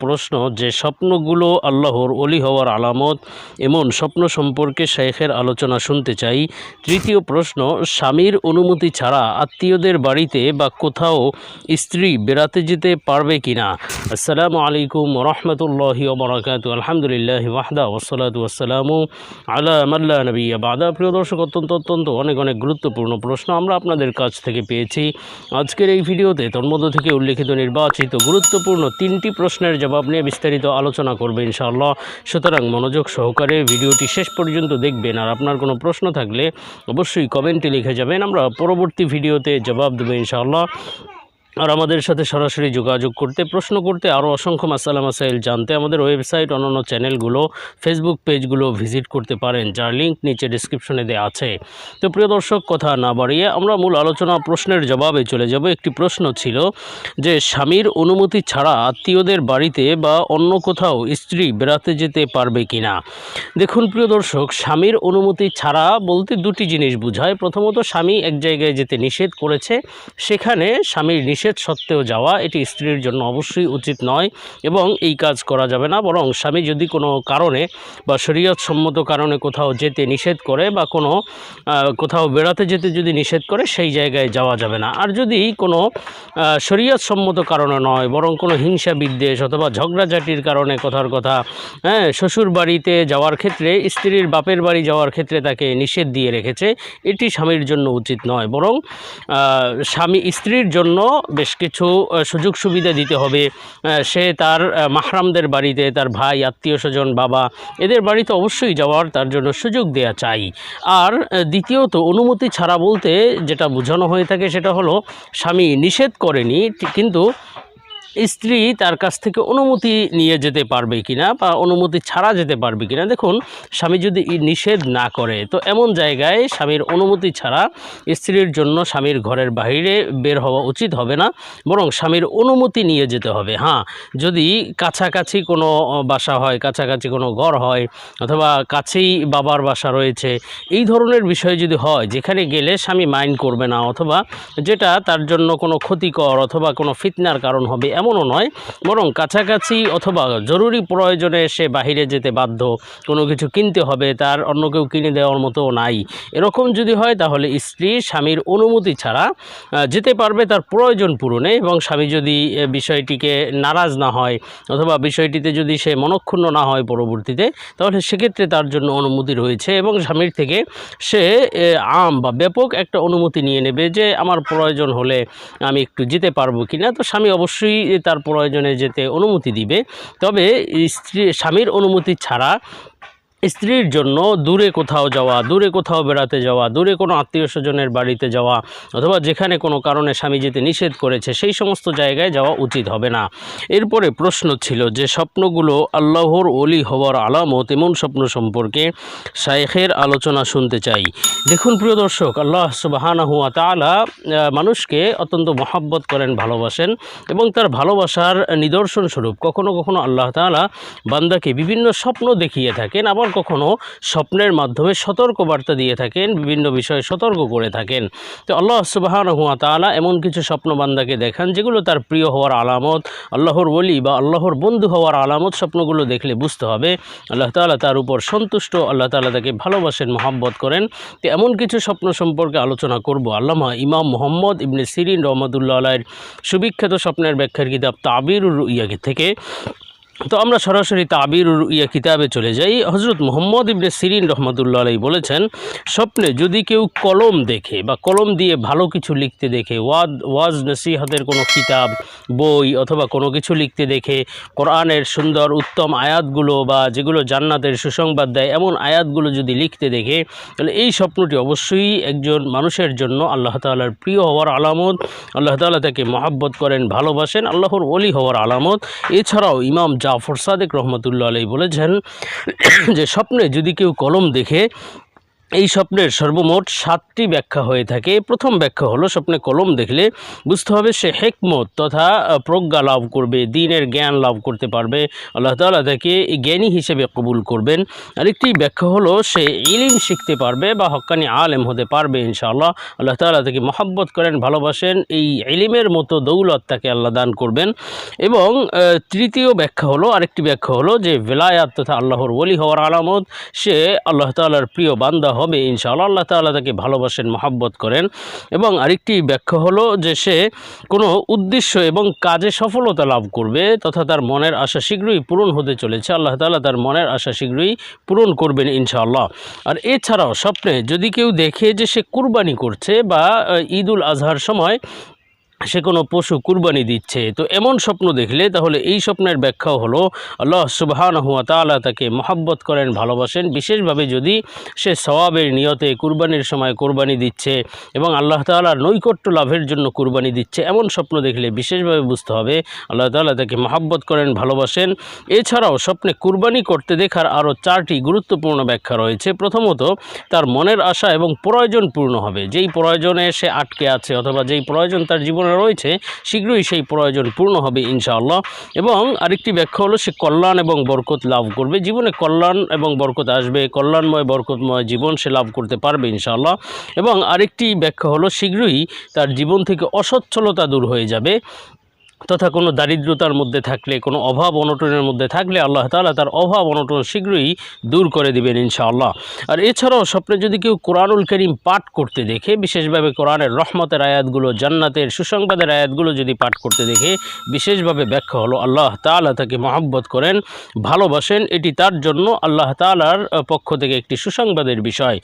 প্রশ্ন যে স্বপ্নগুলো আল্লাহর অলি হওয়ার আলামত, এমন স্বপ্ন সম্পর্কে শেখের আলোচনা শুনতে চাই। তৃতীয় প্রশ্ন, স্বামীর অনুমতি ছাড়া আত্মীয়দের বাড়িতে বা কোথাও স্ত্রী বেড়াতে যেতে পারবে কি না আসসালামু আলাইকুম রহমতুল্লাহি ওবরাকাত আলহামদুলিল্লাহ ওয়াহদা ওসলাতু আসসালামু আল্লাহ নবী বাদা। প্রিয় দর্শক, অত্যন্ত অত্যন্ত অনেক অনেক গুরুত্বপূর্ণ প্রশ্ন আমরা আপনাদের কাছ থেকে পেয়েছি। আজকের এই ভিডিওতে তন্মধ্য থেকে উল্লেখিত নির্বাচিত গুরুত্বপূর্ণ তিনটি প্রশ্নের জবাব নিয়ে বিস্তারিত আলোচনা করবে ইনশাআল্লাহ। সুতরাং মনোযোগ সহকারে ভিডিওটি শেষ পর্যন্ত দেখবেন। আর আপনার কোনো প্রশ্ন থাকলে অবশ্যই কমেন্টে লিখে যাবেন। আমরা পরবর্তী ভিডিওতে জবাব দেবো ইনশাআল্লাহ। আর আমাদের সাথে সরাসরি যোগাযোগ করতে, প্রশ্ন করতে আরও অসংখ্য মাসালা মাসাইল জানতে আমাদের ওয়েবসাইট অন্যান্য চ্যানেলগুলো, ফেসবুক পেজগুলো ভিজিট করতে পারেন, যার লিঙ্ক নিচে ডিসক্রিপশনে দেওয়া আছে। তো প্রিয় দর্শক, কথা না বাড়িয়ে আমরা মূল আলোচনা প্রশ্নের জবাবে চলে যাব। একটি প্রশ্ন ছিল যে, স্বামীর অনুমতি ছাড়া আত্মীয়দের বাড়িতে বা অন্য কোথাও স্ত্রী বেড়াতে যেতে পারবে কি না দেখুন প্রিয় দর্শক, স্বামীর অনুমতি ছাড়া বলতে দুটি জিনিস বোঝায়। প্রথমত, স্বামী এক জায়গায় যেতে নিষেধ করেছে, সেখানে স্বামীর নিষেধ সত্ত্বেও যাওয়া এটি স্ত্রীর জন্য অবশ্যই উচিত নয় এবং এই কাজ করা যাবে না। বরং স্বামী যদি কোনো কারণে বা শরীয়ত সম্মত কারণে কোথাও যেতে নিষেধ করে বা কোনো কোথাও বেড়াতে যেতে যদি নিষেধ করে সেই জায়গায় যাওয়া যাবে না। আর যদি কোনো আহ, শরীয়ত সম্মত কারণে নয় বরং কোনো হিংসা বিদ্বেষ অথবা ঝগড়াঝাটির কারণে কথার কথা হ্যাঁ শ্বশুর বাড়িতে যাওয়ার ক্ষেত্রে স্ত্রীর বাপের বাড়ি যাওয়ার ক্ষেত্রে তাকে নিষেধ দিয়ে রেখেছে এটি স্বামীর জন্য উচিত নয়। বরং স্বামী স্ত্রীর জন্য বেশ কিছু সুযোগ সুবিধা দিতে হবে। সে তার মাহরামদের বাড়িতে, তার ভাই, আত্মীয় স্বজন, বাবা, এদের বাড়িতে অবশ্যই যাওয়ার তার জন্য সুযোগ দেয়া চাই। আর দ্বিতীয়ত, অনুমতি ছাড়া বলতে যেটা বোঝানো হয়ে থাকে সেটা হলো, স্বামী নিষেধ করেনি, কিন্তু স্ত্রী তার কাছ থেকে অনুমতি নিয়ে যেতে পারবে কিনা বা অনুমতি ছাড়া যেতে পারবে কিনা, দেখুন, স্বামী যদি নিষেধ না করে, তো এমন জায়গায় স্বামীর অনুমতি ছাড়া স্ত্রীর জন্য স্বামীর ঘরের বাইরে বের হওয়া উচিত হবে না, বরং স্বামীর অনুমতি নিয়ে যেতে হবে। হ্যাঁ যদি কাছাকাছি কোনো বাসা হয়, কাছাকাছি কোনো ঘর হয়, অথবা কাছেই বাবার বাসা রয়েছে, এই ধরনের বিষয় যদি হয়, যেখানে গেলে স্বামী মাইন্ড করবে না, অথবা যেটা তার জন্য কোনো ক্ষতিকর অথবা কোনো ফিতনার কারণ হবে এমনও নয়, বরং কাছাকাছি অথবা জরুরি প্রয়োজনে সে বাহিরে যেতে বাধ্য। কোনো কিছু কিনতে হবে, তার অন্য কেউ কিনে দেওয়ার মতো নাই। এরকম যদি হয়, তাহলে স্ত্রী স্বামীর অনুমতি ছাড়া যেতে পারবে তার প্রয়োজন পূরণে, এবং স্বামী যদি বিষয়টিকে নারাজ না হয়, অথবা বিষয়টিতে যদি সে মনক্ষুণ্ণ না হয় পরবর্তীতে, তাহলে সেক্ষেত্রে তার জন্য অনুমতি রয়েছে, এবং স্বামীর থেকে সে আম বা ব্যাপক একটা অনুমতি নিয়ে নেবে যে, আমার প্রয়োজন হলে আমি একটু যেতে পারব কি না তো স্বামী অবশ্যই তার প্রয়োজনে যেতে অনুমতি দিবে। তবে স্ত্রী স্বামীর অনুমতি ছাড়া স্ত্রীর জন্য দূরে কোথাও যাওয়া, দূরে কোথাও বেড়াতে যাওয়া, দূরে কোনো আত্মীয় স্বজনের বাড়িতে যাওয়া, অথবা যেখানে কোনো কারণে স্বামী যেতে নিষেধ করেছে, সেই সমস্ত জায়গায় যাওয়া উচিত হবে না। এরপরে প্রশ্ন ছিল যে, স্বপ্নগুলো আল্লাহর অলি হওয়ার আলামত এমন স্বপ্ন সম্পর্কে শায়েখের আলোচনা শুনতে চাই। দেখুন প্রিয় দর্শক, আল্লাহ সুবাহানা হুয়া তালা মানুষকে অত্যন্ত মহাব্বত করেন, ভালোবাসেন এবং তার ভালোবাসার নিদর্শন স্বরূপ কখনো কখনো আল্লাহ তাআলা বান্দাকে বিভিন্ন স্বপ্ন দেখিয়ে থাকেন, আবার কখনো স্বপ্নের মাধ্যমে সতর্ক বার্তা দিয়ে থাকেন, বিভিন্ন বিষয়ে সতর্ক করে থাকেন। তো আল্লাহ সুবাহান হুয়া তাআলা এমন কিছু স্বপ্ন বান্দাকে দেখান, যেগুলো তার প্রিয় হওয়ার আলামত, আল্লাহর বলি বা আল্লাহর বন্ধু হওয়ার আলামত স্বপ্নগুলো দেখলে বুঝতে হবে। আল্লাহ তাআলা তার উপর সন্তুষ্ট, আল্লাহ তাআলা তাকে ভালোবাসেন, মহাব্বত করেন। তো এমন কিছু স্বপ্ন সম্পর্কে আলোচনা করব। আল্লামা ইমাম মোহাম্মদ ইবনে সিরিন রহমতুল্লাহ আলাইয়ের সুবিখ্যাত স্বপ্নের ব্যাখ্যার কিতাব তাবির ইয়াকে থেকে। তো আমরা সরাসরি তাবির ইয়া কিতাবে চলে যাই। হজরত মোহাম্মদ ইবনে সিরিন রহমতুল্লাহ আলাই বলেছেন, স্বপ্নে যদি কেউ কলম দেখে বা কলম দিয়ে ভালো কিছু লিখতে দেখে, ওয়াদ ওয়াজ, নসিহতের কোনো কিতাব, বই অথবা কোনো কিছু লিখতে দেখে, কোরআনের সুন্দর, উত্তম আয়াতগুলো বা যেগুলো জান্নাতের সুসংবাদ দেয়, এমন আয়াতগুলো যদি লিখতে দেখে, তাহলে এই স্বপ্নটি অবশ্যই একজন মানুষের জন্য আল্লাহ তাআলার প্রিয় হওয়ার আলামত। আল্লাহ তাআলা তাকে মহাব্বত করেন, ভালোবাসেন, আল্লাহর অলি হওয়ার আলামত। এছাড়াও ইমাম জাফর সাদেক রহমতুল্লাহ আলাই বলেছেন যে স্বপ্নে যদি কেউ কলম দেখে এই স্বপ্নের সর্বমোট সাতটি ব্যাখ্যা হয়ে থাকে। প্রথম ব্যাখ্যা হলো, স্বপ্নে কলম দেখলে বুঝতে হবে সে হেকমত তথা প্রজ্ঞা লাভ করবে, দিনের জ্ঞান লাভ করতে পারবে। আল্লাহ তাআলা তাকে জ্ঞানী হিসেবে কবুল করবেন। আরেকটি ব্যাখ্যা হলো, সে ইলিম শিখতে পারবে বা হক্কানি আলেম হতে পারবে ইনশাআল্লাহ। আল্লাহ তাআলা তাকে মহাব্বত করেন, ভালোবাসেন, এই ইলিমের মতো দৌলত তাকে আল্লাহ দান করবেন। এবং তৃতীয় ব্যাখ্যা হলো, আরেকটি ব্যাখ্যা হলো যে বেলায়াত তথা আল্লাহর ওলি হওয়ার আলামত, সে আল্লাহ তাআলার প্রিয় বান্দা হবে, ইনশাআল্লাহ আল্লাহ তাল্লাহ তাকে ভালোবাসেন, মহাব্বত করেন। এবং আরেকটি ব্যাখ্যা হলো যে সে কোনো উদ্দেশ্য এবং কাজে সফলতা লাভ করবে তথা তার মনের আশা শীঘ্রই পূরণ হতে চলেছে। আল্লাহ তাল্লাহ তার মনের আশা শীঘ্রই পূরণ করবেন, ইনশাআল্লাহ। আর এছাড়াও স্বপ্নে যদি কেউ দেখে যে সে কুরবানি করছে বা ঈদুল আজহার সময় সে কোনো পশু কুরবানি দিচ্ছে। তো এমন স্বপ্ন দেখলে তাহলে এই স্বপ্নের ব্যাখ্যাও হলো, আল্লাহ সুবাহান হুয়া তাআলা তাকে মহাব্বত করেন, ভালোবাসেন। বিশেষভাবে যদি সে সওয়াবের নিয়তে কুরবানির সময় কোরবানি দিচ্ছে এবং আল্লাহ তাআলার নৈকট্য লাভের জন্য কুরবানি দিচ্ছে, এমন স্বপ্ন দেখলে বিশেষভাবে বুঝতে হবে, আল্লাহ তাআলা তাকে মহাব্বত করেন, ভালোবাসেন। এছাড়াও স্বপ্নে কুরবানি করতে দেখার আরও চারটি গুরুত্বপূর্ণ ব্যাখ্যা রয়েছে। প্রথমত, তার মনের আশা এবং প্রয়োজন পূর্ণ হবে। যেই প্রয়োজনে সে আটকে আছে অথবা যেই প্রয়োজন তার জীবনে রয়েছে, শীঘ্রই সেই প্রয়োজন পূর্ণ হবে ইনশাআল্লাহ। এবং আরেকটি ব্যাখ্যা হলো, সে কল্যাণ এবং বরকত লাভ করবে। জীবনে কল্যাণ এবং বরকত আসবে, কল্যাণময়, বরকতময় জীবন সে লাভ করতে পারবে ইনশাআল্লাহ। এবং আরেকটি ব্যাখ্যা হলো, শীঘ্রই তার জীবন থেকে অসচ্ছলতা দূর হয়ে যাবে। তথা কোনো দারিদ্রতার মধ্যে থাকলে কোনো অভাব অনটনের মধ্যে থাকলে আল্লাহ তালা তার অভাব অনটন শীঘ্রই দূর করে দিবেন ইনশাআল্লাহ। আর এছাড়াও স্বপ্নে যদি কেউ কোরআনুল করিম পাঠ করতে দেখে বিশেষভাবে কোরআনের রহমতের আয়াতগুলো জান্নাতের সুসংবাদের আয়াতগুলো যদি পাঠ করতে দেখে বিশেষভাবে ব্যাখ্যা হলো আল্লাহ তাআলা তাকে মহাব্বত করেন ভালোবাসেন এটি তার জন্য আল্লাহ তাআলার আহ, পক্ষ থেকে একটি সুসংবাদের বিষয়।